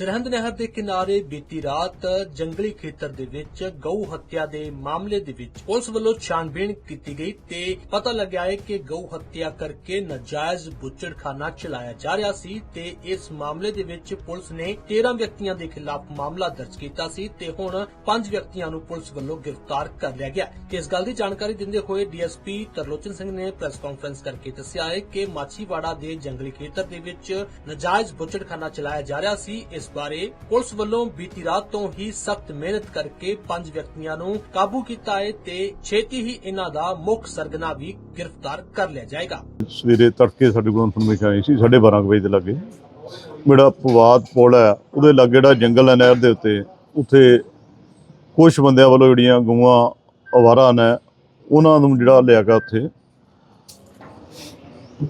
ਸਰਹੰਦ ਨਹਿਰ ਦੇ ਕਿਨਾਰੇ ਬੀਤੀ ਰਾਤ ਜੰਗਲੀ ਖੇਤਰ ਦੇ ਵਿੱਚ ਗਊ ਹੱਤਿਆ ਦੇ ਮਾਮਲੇ ਦੇ ਵਿੱਚ ਪੁਲਿਸ ਵੱਲੋਂ ਛਾਣਬੀਣ ਕੀਤੀ ਗਈ ਤੇ ਪਤਾ ਲੱਗਿਆ ਹੈ ਕਿ ਗਊ ਹੱਤਿਆ ਕਰਕੇ ਨਾਜਾਇਜ਼ ਬੁੱਚੜਖਾਨਾ ਚਲਾਇਆ ਜਾ ਰਿਹਾ ਸੀ ਤੇ ਇਸ ਮਾਮਲੇ ਦੇ ਵਿੱਚ ਪੁਲਿਸ ਨੇ 13 ਵਿਅਕਤੀਆਂ ਦੇ ਖਿਲਾਫ ਮਾਮਲਾ ਦਰਜ ਕੀਤਾ ਸੀ ਤੇ ਹੁਣ 5 ਵਿਅਕਤੀਆਂ ਨੂੰ ਪੁਲਿਸ ਵੱਲੋਂ ਗ੍ਰਿਫਤਾਰ ਕਰ ਲਿਆ ਗਿਆ ਇਸ ਗੱਲ ਦੀ ਜਾਣਕਾਰੀ ਦਿੰਦੇ ਹੋਏ ਡੀਐਸਪੀ ਤਰਲੋਚਨ ਸਿੰਘ ਨੇ ਪ੍ਰੈਸ ਕਾਨਫਰੰਸ ਕਰਕੇ ਦੱਸਿਆ ਹੈ ਕਿ ਮਾਛੀਵਾੜਾ ਦੇ ਜੰਗਲੀ ਖੇਤਰ ਦੇ ਵਿੱਚ ਨਾਜਾਇਜ਼ ਬੁੱਚੜਖਾਨਾ ਚਲਾਇਆ ਜਾ ਰਿਹਾ ਸੀ। ਇਸ ਬਾਰੇ ਪੁਲਿਸ ਵੱਲੋਂ ਬੀਤੀ ਰਾਤ ਤੋਂ ਹੀ ਸਖਤ ਮਿਹਨਤ ਕਰਕੇ ਪੰਜ ਵਿਅਕਤੀਆਂ ਨੂੰ ਕਾਬੂ ਕੀਤਾ ਹੈ ਤੇ ਛੇਤੀ ਹੀ ਇਹਨਾਂ ਦਾ ਮੁੱਖ ਸਰਗਨਾ ਵੀ ਗ੍ਰਿਫਤਾਰ ਕਰ ਲਿਆ ਜਾਏਗਾ। ਸਵੇਰੇ ਤੜਕੇ ਸਾਡੇ ਕੋਲ ਇਨਫੋਰਮੇਸ਼ਨ ਆਈ ਸੀ 12:30 ਵਜੇ ਦੇ ਲੱਗੇ। ਜਿਹੜਾ ਪਵਾਦ ਪੁਲ ਹੈ, ਉਹਦੇ ਲਾਗੇ ਜਿਹੜਾ ਜੰਗਲ ਹੈ ਨਹਿਰ ਦੇ ਉੱਤੇ, ਉੱਥੇ ਕੁਝ ਬੰਦਿਆਂ ਵੱਲੋਂ ਜਿਹੜੀਆਂ ਗਊਆਂ, ਅਵਾਰਾ ਨੇ, ਉਹਨਾਂ ਨੂੰ ਜਿਹੜਾ ਲਿਆ ਕੇ ਉੱਥੇ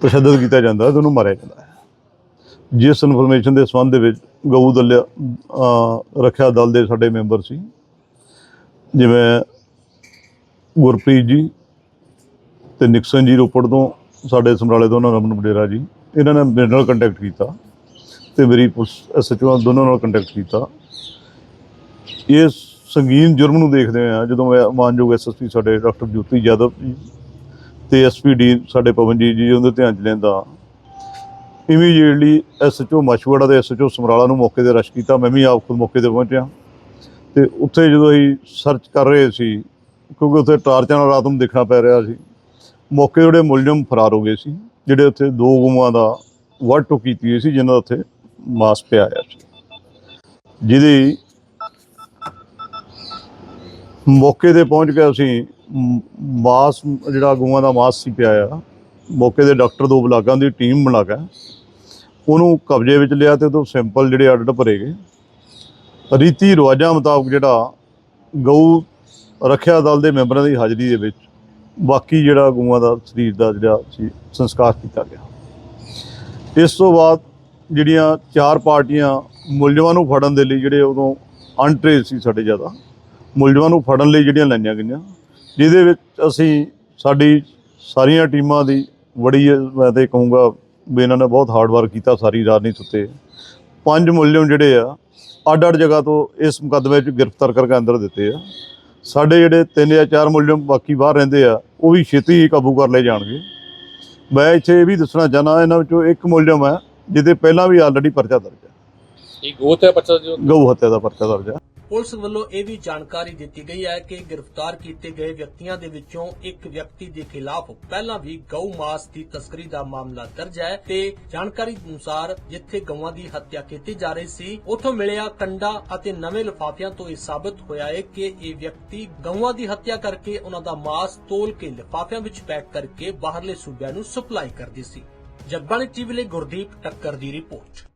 ਤਸ਼ੱਦਦ ਕੀਤਾ ਜਾਂਦਾ, ਤੇ ਉਹਨੂੰ ਮਾਰਿਆ ਜਾਂਦਾ ਹੈ। ਜਿਸ ਇਨਫੋਰਮੇਸ਼ਨ ਦੇ ਸੰਬੰਧ ਦੇ ਵਿੱਚ ਗਊ ਦਲ ਰੱਖਿਆ ਦਲ ਦੇ ਸਾਡੇ ਮੈਂਬਰ ਸੀ। ਜਿਵੇਂ ਗੁਰਪ੍ਰੀਤ ਜੀ ਤੇ ਨਿਕਸਨ ਜੀ ਰੋਪੜ ਤੋਂ ਸਾਡੇ ਸਮਰਾਲੇ ਤੋਂ ਉਹਨਾਂ ਰਮਨ ਬਡੇਰਾ ਜੀ, ਇਹਨਾਂ ਨੇ ਮੇਰੇ ਨਾਲ ਕੰਟੈਕਟ ਕੀਤਾ ਤੇ ਮੇਰੀ ਪੁਲਿਸ ਐਸਐਚਓ ਦੋਨਾਂ ਨਾਲ ਕੰਟੈਕਟ ਕੀਤਾ। ਇਹ ਸੰਗੀਨ ਜੁਰਮ ਨੂੰ ਦੇਖਦੇ ਆ, ਜਦੋਂ ਮੈਂ ਮਾਨਯੋਗ ਐਸਐਸਪੀ ਸਾਡੇ ਡਾਕਟਰ ਜੋਤੀ ਯਾਦਵ ਜੀ ਤੇ ਐਸਪੀਡੀ ਸਾਡੇ ਪਵਨਜੀਤ ਜੀ ਉਹਦੇ ਧਿਆਨ ਚ ਲੈਂਦਾ। ਇਮੀਡੀਏਟਲੀ ਐਸਐਚਓ ਮਛਵਾੜਾ ਤੇ ਐਸਐਚਓ ਸਮਰਾਲਾ ਨੂੰ ਮੌਕੇ ਤੇ ਰਸ਼ ਕੀਤਾ, ਮੈਂ ਵੀ ਆਪ ਖੁਦ ਮੌਕੇ ਤੇ ਪਹੁੰਚਿਆ। ਤੇ ਉੱਥੇ ਜਦੋਂ ਅਸੀਂ ਸਰਚ ਕਰ ਰਹੇ ਸੀ, ਕਿਉਂਕਿ ਉੱਥੇ ਟਾਰਚਾਂ ਨਾਲ ਰਾਤ ਨੂੰ ਦੇਖਣਾ ਪੈ ਰਿਹਾ ਸੀ, ਮੌਕੇ ਜਿਹੜੇ ਮੁਲਜ਼ਮ ਫਰਾਰ ਹੋ ਗਏ ਸੀ, ਜਿਹੜੇ ਉੱਥੇ ਦੋ ਗੁਮਾਂ ਦਾ ਵੱਢ ਕੀਤੀ ਹੋਈ ਸੀ, ਜਿਨ੍ਹਾਂ ਦਾ ਉੱਥੇ ਮਾਸ ਪਿਆ ਆਇਆ ਸੀ। ਜਿਹਦੀ ਮੌਕੇ ਤੇ ਪਹੁੰਚ ਕੇ ਅਸੀਂ ਮਾਸ, ਜਿਹੜਾ ਗਊਆਂ ਦਾ ਮਾਸ ਸੀ ਪਿਆ ਆ, ਮੌਕੇ ਦੇ ਡਾਕਟਰ ਦੋ ਬਲਾਕਾਂ ਦੀ ਟੀਮ ਬਣਾ ਕੇ ਉਹਨੂੰ ਕਬਜ਼ੇ ਵਿੱਚ ਲਿਆ ਤੇ ਉਹਦੋਂ ਸਿੰਪਲ ਜਿਹੜੇ ਅੱਡ ਭਰੇ ਗਏ। ਰੀਤੀ ਰਿਵਾਜਾਂ ਮੁਤਾਬਕ ਜਿਹੜਾ ਗਊ ਰੱਖਿਆ ਦਲ ਦੇ ਮੈਂਬਰਾਂ ਦੀ ਹਾਜ਼ਰੀ ਦੇ ਵਿੱਚ ਬਾਕੀ ਜਿਹੜਾ ਗਊਆਂ ਦਾ ਸਰੀਰ ਦਾ ਜਿਹੜਾ ਸੀ, ਸੰਸਕਾਰ ਕੀਤਾ ਗਿਆ। ਇਸ ਤੋਂ ਬਾਅਦ ਜਿਹੜੀਆਂ ਚਾਰ ਪਾਰਟੀਆਂ ਮੁਲਜ਼ਮਾਂ ਨੂੰ ਫੜਨ ਦੇ ਲਈ ਜਿਹੜੇ ਉਦੋਂ ਅਨਟ੍ਰੇਸ ਸੀ ਸਾਡੇ ਜ਼ਿਆਦਾ, ਮੁਲਜ਼ਮਾਂ ਨੂੰ ਫੜਨ ਲਈ ਜਿਹੜੀਆਂ ਲਾਈਆਂ ਗਈਆਂ, ਜਿਹਦੇ ਵਿੱਚ ਅਸੀਂ ਸਾਡੀ ਸਾਰੀਆਂ ਟੀਮਾਂ ਦੀ ਬੜੀ ਮੈਂ ਤੇ ਕਹੂੰਗਾ ਵੀ ਇਹਨਾਂ ਨੇ ਬਹੁਤ ਹਾਰਡ ਵਰਕ ਕੀਤਾ ਸਾਰੀ ਰਾਤ ਨਹੀਂ ਸੁੱਤੇ ਪੰਜ ਮੁਲਜ਼ਮ ਜਿਹੜੇ ਆ ਅੱਡ ਅੱਡ ਜਗ੍ਹਾ ਤੋਂ ਇਸ ਮੁਕੱਦਮੇ 'ਚ ਗ੍ਰਿਫਤਾਰ ਕਰਕੇ ਅੰਦਰ ਦਿੱਤੇ ਆ। ਸਾਡੇ ਜਿਹੜੇ ਤਿੰਨ ਜਾਂ ਚਾਰ ਮੁਲਜ਼ਮ ਬਾਕੀ ਬਾਹਰ ਰਹਿੰਦੇ ਆ ਉਹ ਵੀ ਛੇਤੀ ਹੀ ਕਾਬੂ ਕਰ ਲਏ ਜਾਣਗੇ। ਮੈਂ ਇੱਥੇ ਇਹ ਵੀ ਦੱਸਣਾ ਚਾਹਨਾ ਇਹਨਾਂ ਵਿੱਚੋਂ ਇੱਕ ਮੁਲਜ਼ਮ ਹੈ ਜਿਹਦੇ ਪਹਿਲਾਂ ਵੀ ਆਲਰੇਡੀ ਪਰਚਾ ਦਰਜ ਹੈ ਇਹ ਗੋਤ ਹੈ ਬੱਚਾ ਜੋ ਗਊ ਹੱਤਿਆ ਦਾ ਪਰਚਾ ਦਰਜ ਹੈ ਪੁਲਿਸ ਵੱਲੋਂ ਇਹ ਵੀ ਜਾਣਕਾਰੀ ਦਿੱਤੀ ਗਈ ਹੈ ਕਿ ਗ੍ਰਿਫਤਾਰ ਕੀਤੇ ਗਏ ਵਿਅਕਤੀਆਂ ਦੇ ਵਿੱਚੋਂ ਇੱਕ ਵਿਅਕਤੀ ਦੇ ਖਿਲਾਫ ਪਹਿਲਾਂ ਵੀ ਗਊ ਮਾਸ ਦੀ ਤਸਕਰੀ ਦਾ ਮਾਮਲਾ ਦਰਜ ਹੈ ਤੇ ਜਾਣਕਾਰੀ ਅਨੁਸਾਰ ਜਿੱਥੇ ਗਊਆਂ ਦੀ ਹੱਤਿਆ ਕੀਤੀ ਜਾ ਰਹੀ ਸੀ, ਉੱਥੋਂ ਮਿਲਿਆ ਕੰਡਾ ਅਤੇ ਨਵੇਂ ਲਿਫਾਫਿਆਂ ਤੋਂ ਇਹ ਸਾਬਤ ਹੋਇਆ ਹੈ ਕਿ ਇਹ ਵਿਅਕਤੀ ਗਊਆਂ ਦੀ ਹੱਤਿਆ ਕਰਕੇ ਉਹਨਾਂ ਦਾ ਮਾਸ ਤੋਲ ਕੇ ਲਿਫਾਫਿਆਂ ਵਿੱਚ ਪੈਕ ਕਰਕੇ ਬਾਹਰਲੇ ਸੂਬਿਆਂ ਨੂੰ ਸਪਲਾਈ ਕਰਦੀ ਸੀ। ਜਗਬਾਣੀ ਟੀਵੀ ਲਈ ਗੁਰਦੀਪ ਟੱਕਰ ਦੀ ਰਿਪੋਰਟ।